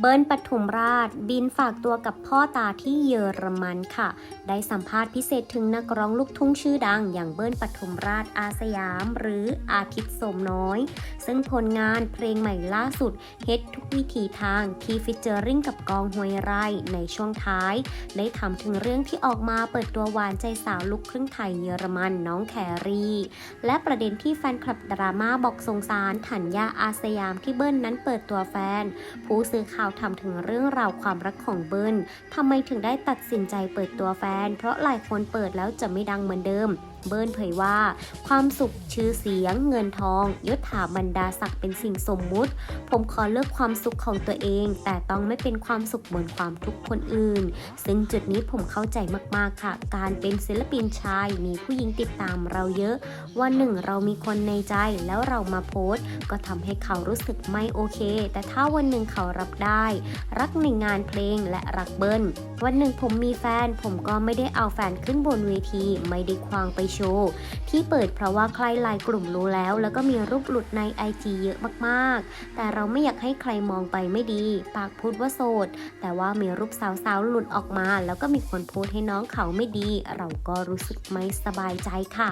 เบิร์นปทุมราช บินฝากตัวกับพ่อตาที่เยอรมันค่ะ ได้สัมภาษณ์พิเศษถึงนักร้องลูกทุ่งชื่อดัง อย่างเบิร์นปทุมราชอาสยาม หรืออาทิตย์สมน้อย ซึ่งผลงานเพลงใหม่ล่าสุดเฮ็ดทุกวิถีทางที่ฟิชเจอริงกับกองห้วยไร่ในช่วงท้าย ได้ทำถึงเรื่องที่ออกมาเปิดตัวหวานใจสาวลูกครึ่งไทยเยอรมันน้องแครีและประเด็นที่แฟนคลับดราม่าบอกสงสารถัญญาอาสยามที่เบิ้ลนั้นเปิดตัวแฟน ผู้สื่อข่าวทำถึงเรื่องราวความรักของเบิ้ลทำไมถึงได้ตัดสินใจเปิดตัวแฟน เพราะหลายคนเปิดแล้วจะไม่ดังเหมือนเดิมเบิ้ลเผยว่า ความสุขชื่อเสียง เงินทองยศถาบรรดาศักดิ์เป็นสิ่งสมมุติ ผมขอเลือกความสุขของตัวเอง แต่ต้องไม่เป็นความสุขเหมือนความทุกข์คนอื่น ซึ่งจุดนี้ผมเข้าใจมากๆค่ะ การเป็นศิลปินชายมีผู้หญิงติดตามเราเยอะ วันหนึ่งเรามีคนในใจแล้วเรามาโพสต์ ก็ทำให้เขารู้สึกไม่โอเค แต่ถ้าวันหนึ่งเขารับได้ รักในงานเพลงและรักเบิ้ลวันหนึ่งผมมีแฟน ผมก็ไม่ได้เอาแฟนขึ้นบนเวที ไม่ได้ควางไปโชที่เปิดเพราะว่าใครหลายกลุ่มรู้แล้ว แล้วก็มีรูปหลุดในไอจีเยอะมากๆ แต่เราไม่อยากให้ใครมองไปไม่ดี ปากพูดว่าโสด แต่ว่ามีรูปสาวๆ หลุดออกมา แล้วก็มีคนพูดให้น้องเขาไม่ดี เราก็รู้สึกไม่สบายใจค่ะ